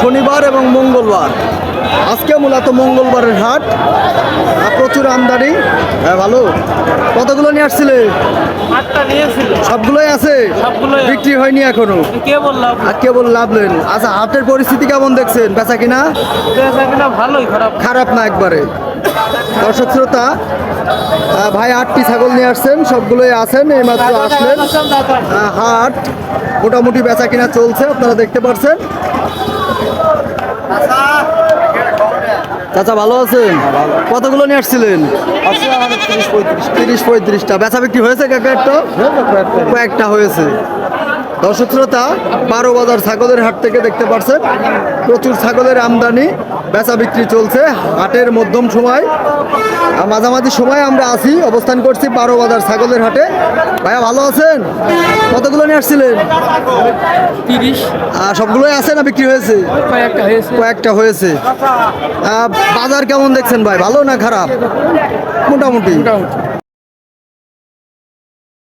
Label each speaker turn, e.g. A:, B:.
A: শনিবার এবং মঙ্গলবার। আজকে মূলত মঙ্গলবারের হাট প্রচুর আমদানি। হ্যাঁ ভালো। কতগুলো নিয়ে আসছিলে? সবগুলোই আছে? বিক্রি হয়নি এখনও? কেবল লাভ নেন আচ্ছা হাটের পরিস্থিতি কেমন দেখছেন? বেচা কিনা?
B: বেচা কিনা ভালোই খারাপ।
A: খারাপ না একবারে। দর্শক শ্রোতা ভাই আটটি ছাগল নিয়ে আসছেন, সবগুলোই আছেন, এইমাত্র আসলেন। হাট মোটামুটি বেচা কিনা চলছে, আপনারা দেখতে পাচ্ছেন চাচা, ভালো আছেন? কতগুলো নিয়ে আসছিলেন? তিরিশ পঁয়ত্রিশটা। বেচা বিক্রি হয়েছে একটা? কয়েকটা হয়েছে। দর্শক শ্রোতা বারো বাজার ছাগলের হাট থেকে দেখতে পাচ্ছেন প্রচুর ছাগলের আমদানি বেচা বিক্রি চলছে হাটের মধ্যম সময় মাঝামাঝি সময় আমরা আছি অবস্থান করছি বারো বাজার ছাগলের হাটে। ভাইয়া ভালো আছেন? কতগুলো নিয়ে আসছিলেন?
B: তিরিশ।
A: সবগুলোই আছে না বিক্রি হয়েছে?
B: কয়েকটা হয়েছে।
A: বাজার কেমন দেখছেন ভাই ভালো না খারাপ? মোটামুটি।